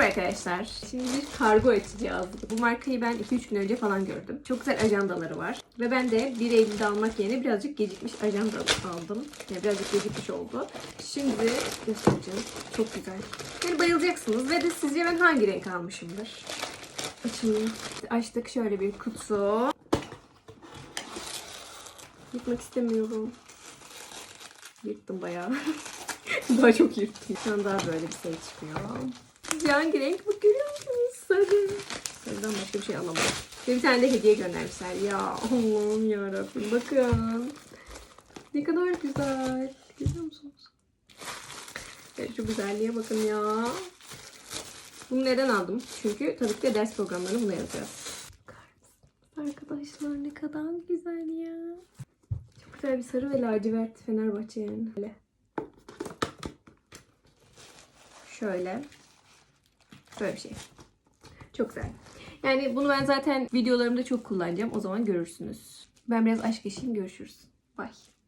Merhaba arkadaşlar. Şimdi bir kargo açacağız. Bu markayı ben 2-3 gün önce falan gördüm. Çok güzel ajandaları var. Ve ben de 1 Eylül'de almak yerine birazcık gecikmiş ajanda aldım. Yani birazcık gecikmiş oldu. Şimdi göstereceğim. Çok güzel. Yani bayılacaksınız. Ve de sizce ben hangi renk almışımdır? Açayım. Açtık şöyle bir kutu. Yıkmak istemiyorum. Yırttım bayağı. daha çok yırttım. Şu an daha böyle bir şey çıkıyor. Sizce hangi renk bu görüyor musunuz? Sarı. Sarıdan başka bir şey alamadım. Ve bir tane de hediye göndermişler. Ya Allah'ım yarabbim bakın. Ne kadar güzel. Görüyor musunuz? Ya şu güzelliğe bakın ya. Bunu neden aldım? Çünkü tabii ki de ders programlarını buna yazacağız. Arkadaşlar ne kadar güzel ya. Çok güzel bir sarı ve lacivert Fenerbahçe yani. Şöyle. Böyle bir şey. Çok güzel. Yani bunu ben zaten videolarımda çok kullanacağım. O zaman görürsünüz. Ben biraz aşk yaşayayım. Görüşürüz. Bye.